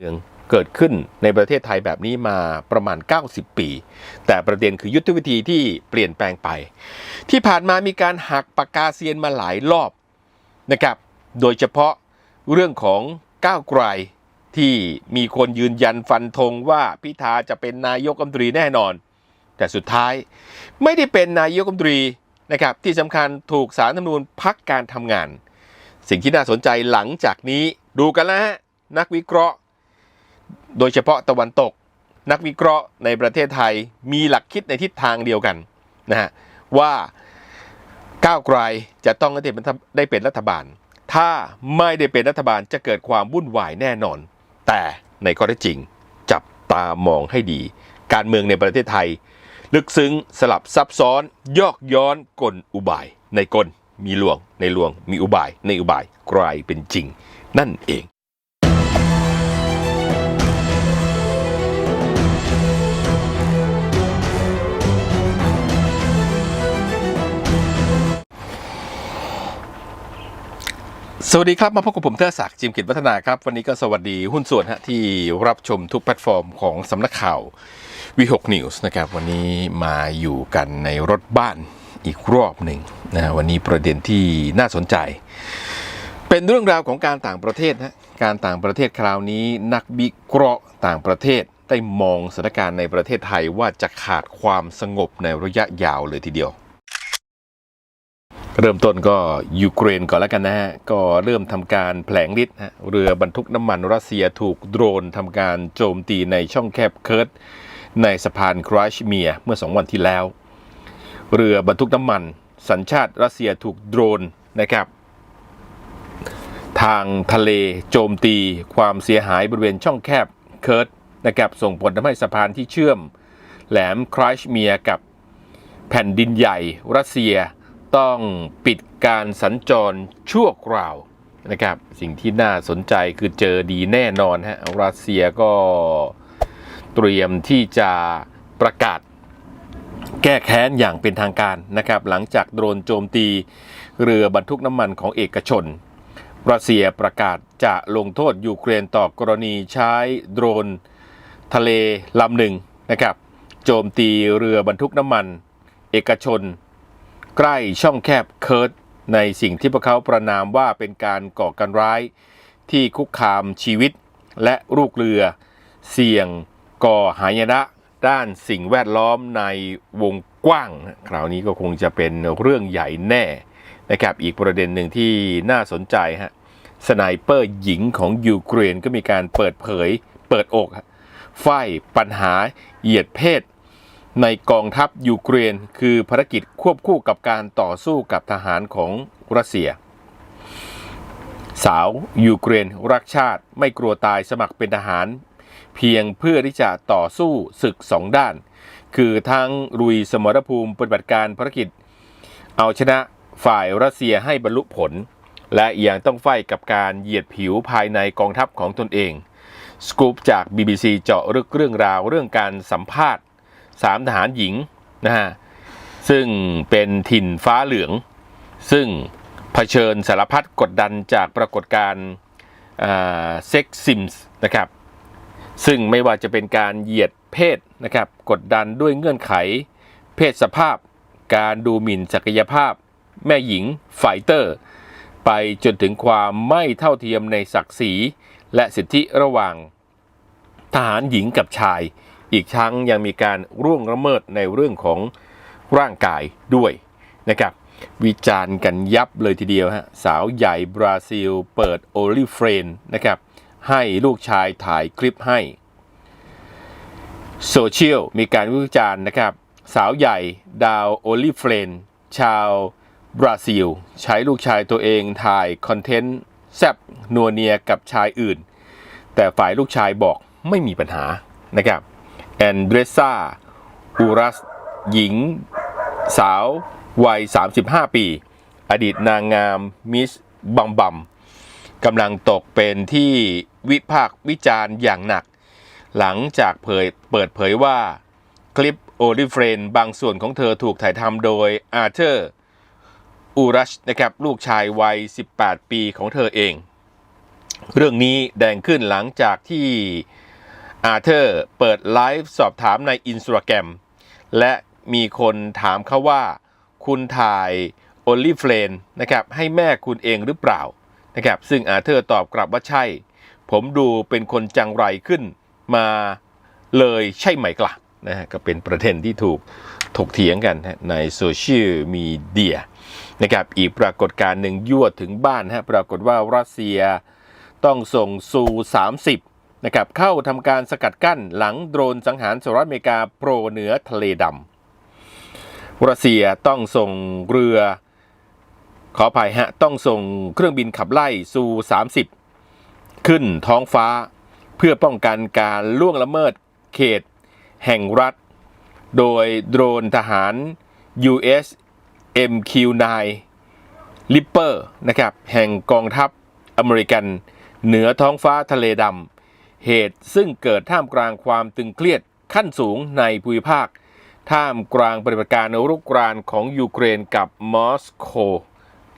เมืองเกิดขึ้นในประเทศไทยแบบนี้มาประมาณ 90 ปี แต่ประเด็นคือยุทธวิธีที่เปลี่ยนแปลงไป ที่ผ่านมามีการหักปากกาเซียนมาหลายรอบนะครับ โดยเฉพาะเรื่องของก้าวไกลที่มีคนยืนยันฟันธงว่าพิธาจะเป็นนายกรัฐมนตรีแน่นอน แต่สุดท้ายไม่ได้เป็นนายกรัฐมนตรีนะครับที่สำคัญถูกสารธรรมนูญพักการทำงาน สิ่งที่น่าสนใจหลังจากนี้ดูกันแล้วฮะนักวิเคราะห์ โดยเฉพาะตะวันตก นักวิเคราะห์ในประเทศไทยมีหลักคิดในทิศทางเดียวกันนะฮะว่าก้าวไกลจะต้องได้เป็นได้เป็นรัฐบาล ถ้าไม่ได้เป็นรัฐบาลจะเกิดความวุ่นวายแน่นอน แต่ในข้อเท็จจริง จับตามองให้ดี การเมืองในประเทศไทย ลึกซึ้งสลับซับซ้อน ยอกย้อนกลอุบาย ในกลมีลวง ในลวงมีอุบาย ในอุบายกลายเป็นจริง นั่นเอง สวัสดีครับ มาพบกับผมเทอศักดิ์จิมกิจวัฒนาครับ วันนี้ก็สวัสดีหุ้นส่วนฮะที่รับชมทุกแพลตฟอร์มของสำนักข่าววีหกนิวส์นะครับ วันนี้มาอยู่กันในรถบ้านอีกรอบหนึ่งนะวันนี้ประเด็นที่น่าสนใจ เป็นเรื่องราวของการต่างประเทศนะการต่างประเทศคราวนี้นักวิเคราะห์ต่างประเทศได้มองสถานการณ์ในประเทศไทยว่าจะขาดความสงบในระยะยาวเลยทีเดียว เริ่มต้นก็ยูเครนก่อนแล้วกันนะฮะ ก็เริ่มทำการแผลงฤทธิ์ฮะเรือบรรทุกน้ำมันรัสเซียถูกโดรนทำการโจมตีในช่องแคบเคิร์ตในสะพานคราชเมียเมื่อสองวันที่แล้ว เรือบรรทุกน้ำมัน สัญชาติรัสเซียถูกโดรนนะครับ ทางทะเลโจมตีความเสียหายบริเวณช่องแคบเคิร์ตนะครับส่งผลทำให้สะพานที่เชื่อม แหลมคราชเมียกับแผ่นดินใหญ่รัสเซีย ต้องปิดการสัญจรชั่วคราวนะครับ สิ่งที่น่าสนใจคือเจอดีแน่นอนฮะรัสเซียก็เตรียมที่จะประกาศแก้แค้นอย่างเป็นทางการนะครับ หลังจากโดรนโจมตีเรือบรรทุกน้ำมันของเอกชน รัสเซียประกาศจะลงโทษยูเครนต่อกรณีใช้โดรนทะเลลำหนึ่งนะครับ โจมตีเรือบรรทุกน้ำมัน เอกชน ใกล้ช่องแคบเคิร์ตในสิ่งที่พวกเขาประนามว่าเป็นการก่อการร้าย ที่คุกคามชีวิตและลูกเรือ เสี่ยงก่อหายนะด้านสิ่งแวดล้อมในวงกว้าง คราวนี้ก็คงจะเป็นเรื่องใหญ่แน่นะครับอีกประเด็นหนึ่งที่น่าสนใจฮะสไนเปอร์หญิงของยูเครนก็มีการเปิดเผยเปิดอกไฟปัญหาเหยียดเพศ ในกองทัพยูเครนคือภารกิจควบคู่กับการต่อสู้กับทหารของรัสเซีย สาวยูเครนรักชาติไม่กลัวตายสมัครเป็นทหาร เพียงเพื่อที่จะต่อสู้ศึกสองด้าน คือทั้งรุยสมรภูมิปฏิบัติการภารกิจ เอาชนะฝ่ายรัสเซียให้บรรลุผล และยังต้องไฟกับการเหยียดผิวภายในกองทัพของตนเอง สกูปจาก BBC เจาะลึกเรื่องราวเรื่องการสัมภาษณ์ สามทหารหญิงนะฮะซึ่งเป็นถิ่นฟ้าเหลือง ซึ่งเผชิญสารพัดกดดันจากปรากฏการณ์เซ็กซิมส์นะครับซึ่งไม่ว่าจะเป็นการเหยียดเพศนะครับกดดันด้วยเงื่อนไข เพศสภาพ การดูหมิ่นศักยภาพ แม่หญิงไฟเตอร์ ไปจนถึงความไม่เท่าเทียมในศักดิ์ศรี และสิทธิระหว่างทหารหญิงกับชาย อีกทั้งยังมีการร่วงละเมิดในเรื่องของร่างกายด้วยนะครับวิจารณ์กันยับเลยทีเดียวฮะสาวใหญ่บราซิล เปิดโอลิเฟรนนะครับให้ลูกชายถ่ายคลิปให้โซเชียลมีการวิจารณ์นะครับ สาวใหญ่ดาวโอลิเฟรนชาวบราซิล ใช้ลูกชายตัวเองถ่ายคอนเทนต์แซบนัวเนียกับชายอื่น แต่ฝ่ายลูกชายบอกไม่มีปัญหานะครับ แอนเดรซาอูรัส หญิง สาว วัย 35 ปี อดีตนางงามมิสบัมบัมกำลังตกเป็นที่วิพากษ์วิจารณ์อย่างหนัก หลังจากเผยเปิดเผยว่า คลิปโอลิเฟรนบางส่วนของเธอถูกถ่ายทำโดยอาร์เธอร์ อูรัชนะครับลูกชายวัย 18 ปีของเธอเอง เรื่องนี้แดงขึ้นหลังจากที่ อาเธอร์เปิดไลฟ์สอบถามในอินสตาแกรมและมีคนถามเขาว่า คุณถ่ายโอลิเฟรนนะครับให้แม่คุณเองหรือเปล่านะครับซึ่งอาเธอร์ตอบกลับว่าใช่ ผมดูเป็นคนจังไรขึ้นมาเลยใช่ไหมกล่ะนะฮะก็เป็นประเด็นที่ถูกถกเถียงกันฮะในโซเชียลมีเดียนะครับอีกปรากฏการณ์หนึ่งยั่วถึงบ้านฮะปรากฏว่ารัสเซียต้องส่งซู 30 นะครับเข้าทำการสกัดกั้นหลังโดรนสังหารสหรัฐอเมริกาโปรเหนือทะเลดำรัสเซียต้องส่งเรือ ขออภัยฮะ ต้องส่งเครื่องบินขับไล่ซู 30 ขึ้นท้องฟ้า เพื่อป้องกันการล่วงละเมิดเขต แห่งรัฐ โดยโดรนทหาร US MQ-9 Ripper นะครับแห่งกองทัพอเมริกัน เหนือท้องฟ้าทะเลดำ เหตุซึ่งเกิดท่ามกลางความตึงเครียดขั้นสูงในภูมิภาค ท่ามกลางปฏิบัติการรุกรานของยูเครนกับมอสโก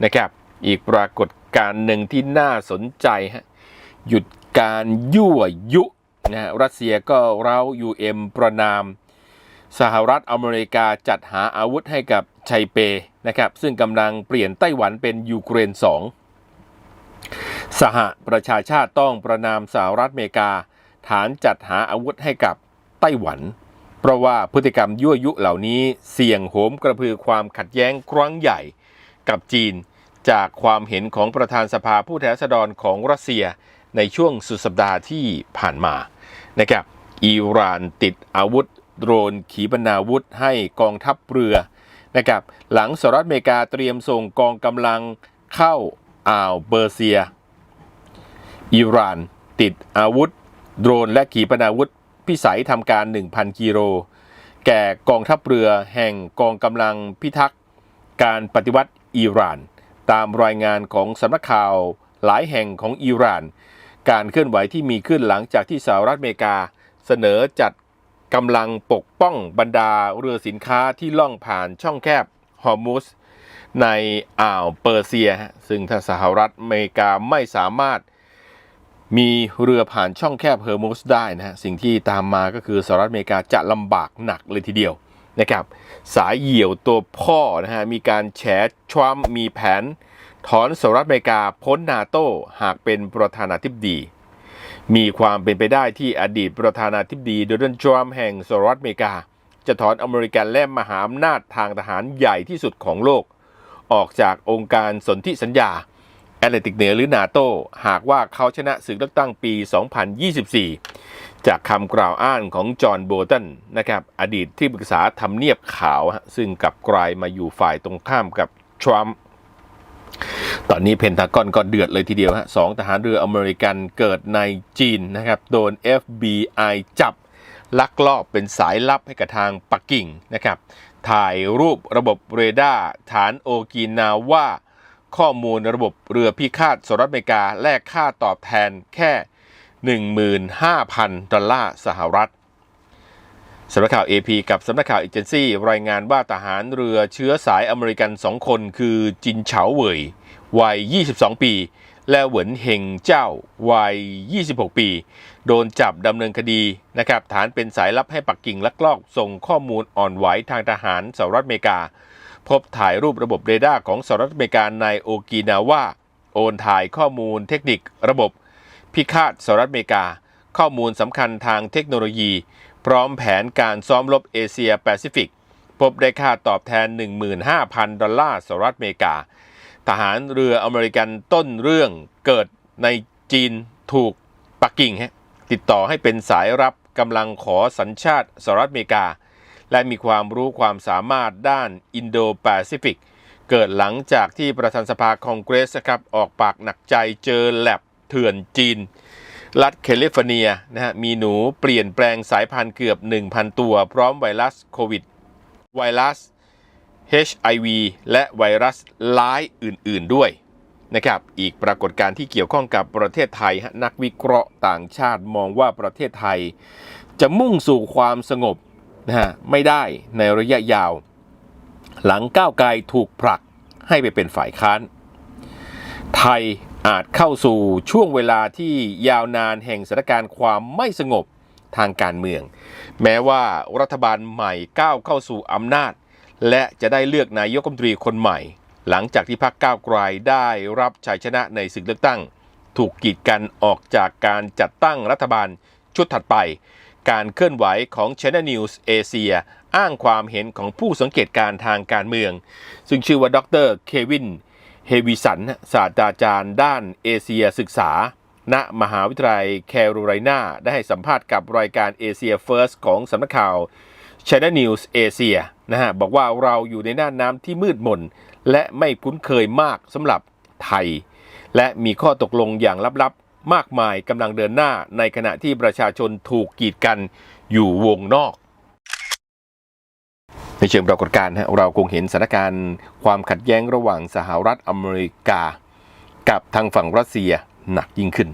นะครับอีกปรากฏการณ์หนึ่งที่น่าสนใจฮะหยุดการยั่วยุนะฮะรัสเซียก็เร้า UM ประนาม สหรัฐอเมริกาจัดหาอาวุธให้กับไชเปนะครับซึ่งกำลังเปลี่ยนไต้หวันเป็นยูเครน 2 สหประชาชาติต้องประนามสหรัฐอเมริกา ฐานจัดหาอาวุธให้กับไต้หวัน เพราะว่าพฤติกรรมยั่วยุเหล่านี้เสี่ยงโหมกระพือความขัดแย้งครั้งใหญ่ กับจีนจากความเห็นของประธานสภาผู้แทนราษฎรของรัสเซียในช่วงสุดสัปดาห์ที่ผ่านมานะครับอิหร่านติดอาวุธโดรนขีปนาวุธให้กองทัพเรือนะครับหลังสหรัฐอเมริกาเตรียมส่งกองกำลังเข้าอ่าวเปอร์เซีย อิหร่าน ติดอาวุธ โดรนและขีปนาวุธ พิสัยทำการ 1,000 กิโล แก่กองทัพเรือแห่งกองกำลังพิทักษ์ การปฏิวัติอิหร่าน ตามรายงานของสำนักข่าวหลายแห่งของอิหร่าน การเคลื่อนไหวที่มีขึ้นหลังจากที่สหรัฐอเมริกา เสนอจัดกำลังปกป้องบรรดาเรือสินค้าที่ล่องผ่านช่องแคบฮอร์มุสในอ่าวเปอร์เซีย ซึ่งถ้าสหรัฐอเมริกาไม่สามารถ มีเรือผ่านช่องแคบเฮอร์มุสได้นะฮะสิ่งที่ตามมาก็คือสหรัฐอเมริกาจะลำบากหนักเลยทีเดียวนะครับสายเหี่ยวตัวพ่อนะฮะมีการแฉทรัมป์มีแผน ถอนสหรัฐอเมริกาพ้นนาโต้หากเป็นประธานาธิบดี มีความเป็นไปได้ที่อดีตประธานาธิบดีโดนัลด์ทรัมป์แห่งสหรัฐอเมริกา จะถอนอเมริกันและมหาอำนาจทางทหารใหญ่ที่สุดของโลก ออกจากองค์การสนธิสัญญา แอตแลนติกเหนือหรือนาโตหากว่าเขาชนะศึกเลือกตั้งปี 2024 จากคำกล่าวอ้างของจอห์นโบตันนะครับอดีตที่ปรึกษาทำเนียบขาว ซึ่งกลับกลายมาอยู่ฝ่ายตรงข้ามกับทรัมป์ตอนนี้เพนทากอนก็เดือดเลยทีเดียวฮะสองทหารเรืออเมริกันเกิดในจีนนะครับ โดน FBI จับลักลอบเป็นสายลับให้กับทางปักกิ่งนะครับ ถ่ายรูประบบเรดาร์ฐานโอกินาว่า ข้อมูลระบบเรือพิฆาตสหรัฐอเมริกาแลกค่าตอบแทนแค่ 15,000 ดอลลาร์สหรัฐสำนักข่าว AP กับสำนักข่าวเอเจนซี่รายงานว่าทหารเรือเชื้อสายอเมริกัน2คนคือจินเฉาเหวยวัย 22 ปี และเหวินเฮงเจ้าวัย 26 ปี โดนจับดำเนินคดีนะครับฐานเป็นสายลับให้ปักกิ่งลักลอบส่งข้อมูลอ่อนไหวทางทหารสหรัฐอเมริกา พบถ่ายรูประบบเรดาร์ของสหรัฐอเมริกาในโอกินาว่าโอนถ่ายข้อมูลเทคนิค ระบบ พิฆาตสหรัฐอเมริกา ข้อมูลสำคัญทางเทคโนโลยี พร้อมแผนการซ้อมรบเอเชียแปซิฟิก พบได้ค่าตอบแทน 15,000 ดอลลาร์สหรัฐอเมริกา ทหารเรืออเมริกันต้นเรื่องเกิดในจีนถูกปักกิ่งฮะติดต่อให้เป็นสายรับกำลังขอสัญชาติสหรัฐอเมริกา และมีความรู้ความสามารถด้านอินโดแปซิฟิกเกิดหลังจากที่ประธานสภาคองเกรสครับออกปากหนักใจเจอแลบเถื่อนจีน รัฐแคลิฟอร์เนียนะฮะมีหนูเปลี่ยนแปลงสายพันธุ์เกือบ 1,000 ตัว พร้อมไวรัสโควิด ไวรัส HIV และไวรัสร้ายอื่น ๆด้วยนะครับอีกปรากฏการณ์ที่เกี่ยวข้องกับประเทศไทยฮะนักวิเคราะห์ต่างชาติมองว่าประเทศไทย จะมุ่งสู่ความสงบ นะฮะไม่ได้ในระยะยาว หลังก้าวไกลถูกผลักให้ไปเป็นฝ่ายค้าน ไทยอาจเข้าสู่ช่วงเวลาที่ยาวนานแห่งสถานการณ์ความไม่สงบทางการเมือง แม้ว่ารัฐบาลใหม่ก้าวเข้าสู่อำนาจ และจะได้เลือกนายกรัฐมนตรีคนใหม่ หลังจากที่พรรคก้าวไกลได้รับชัยชนะในศึกเลือกตั้ง ถูกกีดกันออกจากการจัดตั้งรัฐบาลชุดถัดไป การเคลื่อนไหวของ Channel News Asia อ้างความเห็นของผู้สังเกตการณ์ทางการเมือง ซึ่งชื่อว่าดรเควินเฮวิสันศาสตราจารย์ด้านเอเชียศึกษา ณ มหาวิทยาลัยแคโรไลนาได้ให้สัมภาษณ์กับรายการเอเชียเฟิร์สของสำนักข่าว Channel News Asia นะฮะบอกว่าเราอยู่ในหน้าน้ำที่มืดมน และไม่คุ้นเคยมากสำหรับไทย และมีข้อตกลงอย่างลับๆ มากมายกำลังเดินหน้าในขณะที่ประชาชนถูกกีดกันอยู่วงนอก ในเชิงปรากฏการณ์เราคงเห็นสถานการณ์ความขัดแย้งระหว่างสหรัฐอเมริกา กับทางฝั่งรัสเซียหนักยิ่งขึ้น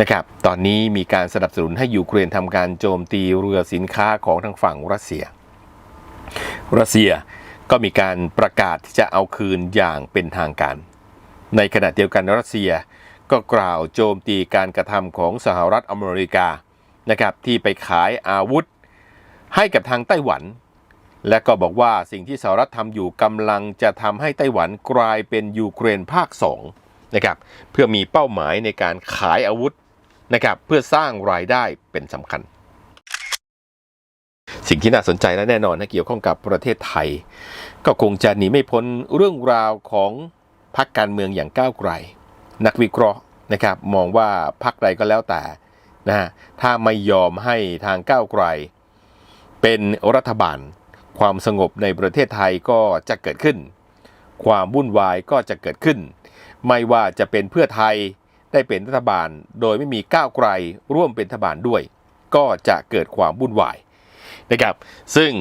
นะครับ ตอนนี้มีการสนับสนุนให้ยูเครนทำการโจมตีเรือสินค้าของทางฝั่งรัสเซีย รัสเซียก็มีการประกาศที่จะเอาคืนอย่างเป็นทางการ ในขณะเดียวกันรัสเซีย ก็กล่าวโจมตีการกระทำของสหรัฐอเมริกานะครับที่ไปขายอาวุธให้กับทางไต้หวัน และก็บอกว่าสิ่งที่สหรัฐทำอยู่กำลังจะทำให้ไต้หวันกลายเป็นยูเครนภาค2นะครับเพื่อมีเป้าหมายในการขายอาวุธนะครับเพื่อสร้างรายได้เป็นสำคัญ สิ่งที่น่าสนใจและแน่นอนนะเกี่ยวข้องกับประเทศไทย ก็คงจะหนีไม่พ้นเรื่องราวของพรรคการเมืองอย่างก้าวไกล นักวิเคราะห์นะครับมองว่าพรรคใดก็แล้วแต่นะฮะถ้าไม่ยอมให้ทางก้าวไกล เป็นรัฐบาล ความสงบในประเทศไทยก็จะเกิดขึ้น ความวุ่นวายก็จะเกิดขึ้น ไม่ว่าจะเป็นเพื่อไทยได้เป็นรัฐบาล โดยไม่มีก้าวไกลร่วมเป็นรัฐบาลด้วย ก็จะเกิดความวุ่นวายนะครับซึ่ง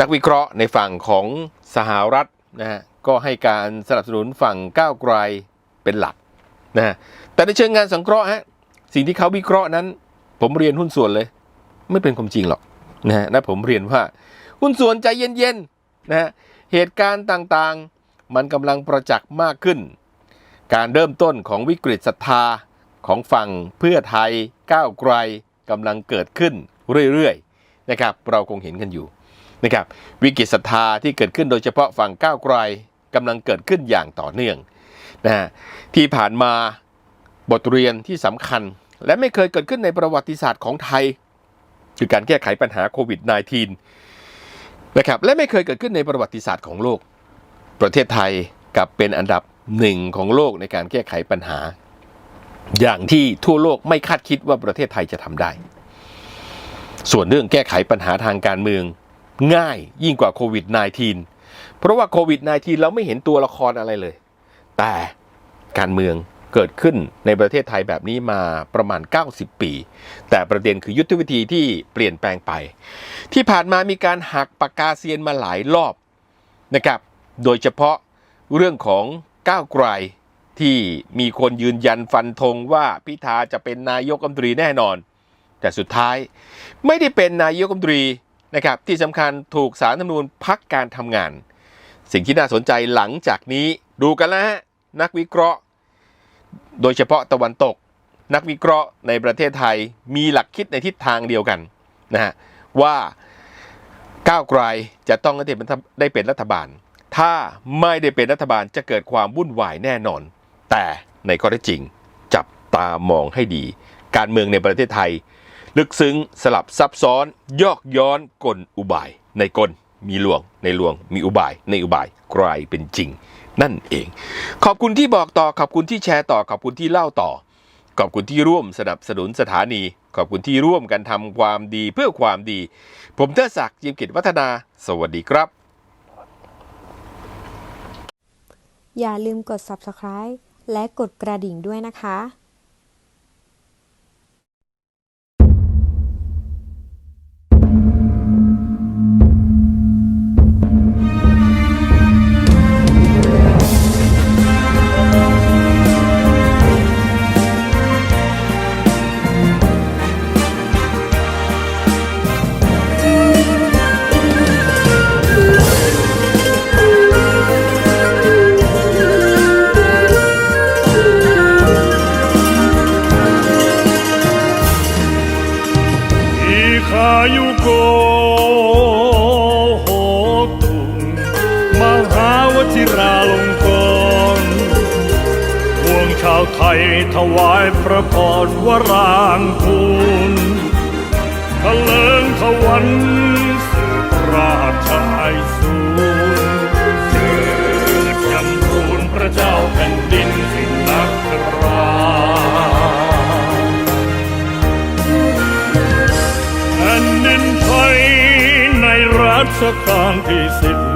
นักวิเคราะห์ในฝั่งของสหรัฐนะฮะก็ให้การสนับสนุนฝั่งก้าวไกลเป็นหลัก นะแต่ในเชิงงานสังเคราะห์ฮะสิ่งที่เขาวิเคราะห์นั้น ผมเรียนหุ้นส่วนเลย ไม่เป็นความจริงหรอกนะฮะและผมเรียนว่า หุ้นส่วนใจเย็นๆนะฮะเหตุการณ์ต่างๆ มันกำลังประจักษ์มากขึ้น การเริ่มต้นของวิกฤตศรัทธาของฝั่งเพื่อไทยก้าวไกลกำลังเกิดขึ้นเรื่อยๆนะครับเราคงเห็นกันอยู่นะครับวิกฤตศรัทธาที่เกิดขึ้นโดยเฉพาะฝั่งก้าวไกลกำลังเกิดขึ้นอย่างต่อเนื่อง นะฮะที่ผ่านมาบทเรียนที่สำคัญ และไม่เคยเกิดขึ้นในประวัติศาสตร์ของไทย คือการแก้ไขปัญหาโควิด -19 นะครับและไม่เคยเกิดขึ้นในประวัติศาสตร์ของโลก ประเทศไทยกลับเป็นอันดับหนึ่งของโลกในการแก้ไขปัญหา อย่างที่ทั่วโลกไม่คาดคิดว่าประเทศไทยจะทำได้ ส่วนเรื่องแก้ไขปัญหาทางการเมืองง่ายยิ่งกว่าโควิด -19 เพราะว่าโควิด -19 เราไม่เห็นตัวละครอะไรเลย แต่การเมืองเกิดขึ้นในประเทศไทยแบบนี้มาประมาณ 90 ปี แต่ประเด็นคือยุทธวิธีที่เปลี่ยนแปลงไป ที่ผ่านมามีการหักปากกาเซียนมาหลายรอบนะครับ โดยเฉพาะเรื่องของก้าวไกลที่มีคนยืนยันฟันธงว่าพิธาจะเป็นนายกรัฐมนตรีแน่นอน แต่สุดท้ายไม่ได้เป็นนายกรัฐมนตรีนะครับที่สำคัญถูกสารธรรมนูญพักการทำงาน สิ่งที่น่าสนใจหลังจากนี้ดูกันแล้วฮะ นักวิเคราะห์ โดยเฉพาะตะวันตก นักวิเคราะห์ในประเทศไทยมีหลักคิดในทิศทางเดียวกันนะฮะว่าก้าวไกลจะต้องได้เป็นรัฐบาล ถ้าไม่ได้เป็นรัฐบาลจะเกิดความวุ่นวายแน่นอน แต่ในข้อเท็จจริง จับตามองให้ดี การเมืองในประเทศไทย ลึกซึ้งสลับซับซ้อน ยอกย้อนกลอุบาย ในกลมีลวง ในลวงมีอุบาย ในอุบายกลายเป็นจริง นั่นเอง ขอบคุณที่บอกต่อ ขอบคุณที่แชร์ต่อ ขอบคุณที่เล่าต่อ ขอบคุณที่ร่วมสนับสนุนสถานี ขอบคุณที่ร่วมกันทำความดีเพื่อความดี ผมเทอศักดิ์ยิมกิจวัฒนา สวัสดีครับ อย่าลืมกด subscribe และกดกระดิ่งด้วยนะคะ ถวายพระพรวรางคูณทะเลิงทวันสืบราชไอสูรเจิดยำทูลพระเจ้าแผ่นดินสิงนักราแผ่นดินไทยในรัชกาลที่สิบ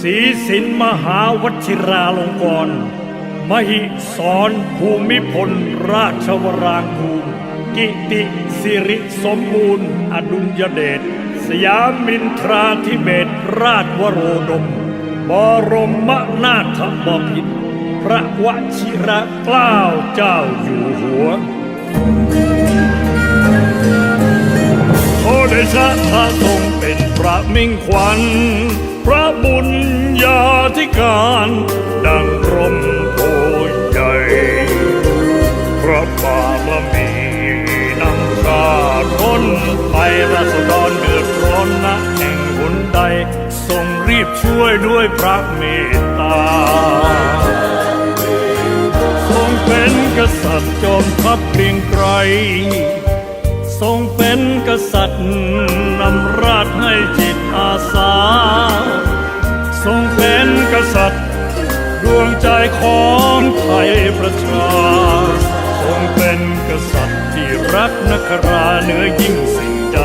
ศีสินมหาวชิราลงกรณมหิสรภูมิพล ราชวรางคูลกิติสิริสมบูรณ์ อดุลยเดช สยามินทราธิเบศราชวโรดม บรมนาถบพิตรพระวชิระเกล้าเจ้าอยู่หัวขอได้ชาพระทรงเป็นพระมิ่งขวัญ พระบุญญาธิการดังร่มโพใหญ่พระบารมีนำชาล้นไปราษฎรเดือดร้อนนะแห่งหนใดทรงรีบช่วยด้วยพระเมตตาทรงเป็นกษัตริย์จอมทัพเกรียงไกรทรงเป็นกษัตริย์นำราชให้จิ ตอาสาทรงเป็นกษัตริย์ ดวงใจของไทยประชา ทรงเป็นกษัตริย์ที่รักนักราเหนือยิ่งสิ่งใด